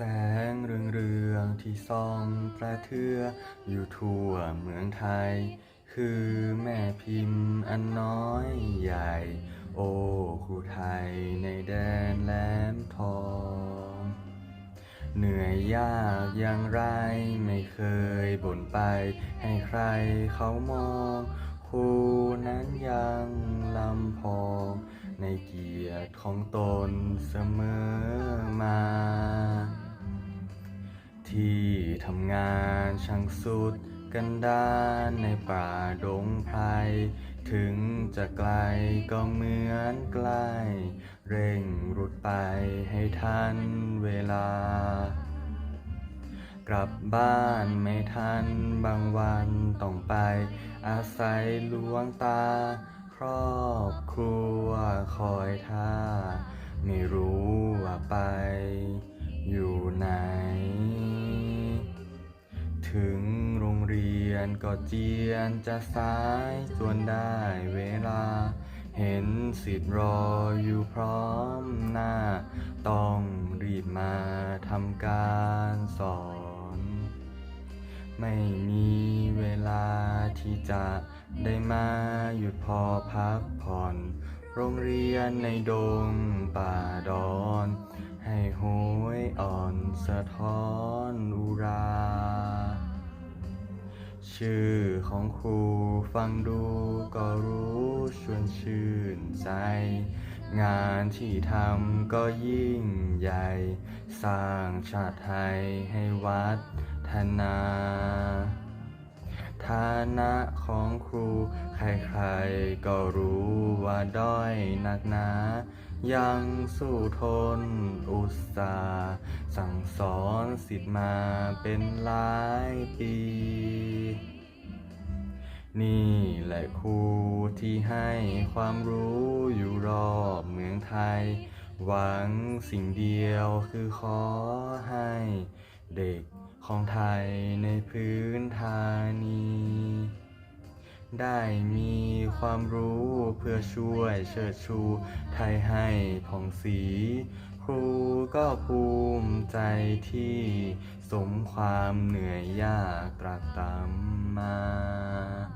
แสงเรืองเรืองๆที่ส่องประเทืออยู่ทั่วเมืองไทย คือแม่พิมพ์อันน้อยใหญ่ โอ้ครูไทยในแดนแหลมทอง เหนื่อยยากอย่างไรไม่เคยบ่นไป ให้ใครเขามองครูนั้นยังลำพองในเกียรติของตนเสมอมา ที่ทำงานช่างสุดกันดานในป่าดงไพรถึงจะไกลก็เหมือนใกล้เร่งรุดไปให้ทันเวลา กลับบ้านไม่ทันบางวันต้องไป อาศัยลวงตา ครอบครัวคอยท่า ไม่รู้ว่าไปอยู่ไหน ถึงโรงเรียนก็เจียนจะสายส่วนได้เวลา เห็นสิทธิ์รออยู่พร้อมหน้า ต้องรีบมาทำการสอน ไม่มีเวลาที่จะได้มาหยุดพอพักผ่อน โรงเรียนในดงป่าดอน ให้โหยอ่อนสะท้อน ชื่อของครูฟังดูก็รู้ชวนชื่นใจ งานที่ทำก็ยิ่งใหญ่ สร้างชาติไทยให้วัฒนา ฐานะของครูใครๆก็รู้ว่าด้อยนักหนา ยังสู้ทนอุตสาห์สั่งสอนสิทธิ์มาเป็นหลายปี นี่แหละครูที่ให้ความรู้อยู่รอบเมืองไทย หวังสิ่งเดียวคือขอให้เด็กของไทยในพื้นฐานี ได้มีความรู้เพื่อช่วยเชิดชูไทยให้ผ่องสี ครูก็ภูมิใจที่สมความเหนื่อยยากตรากตำมา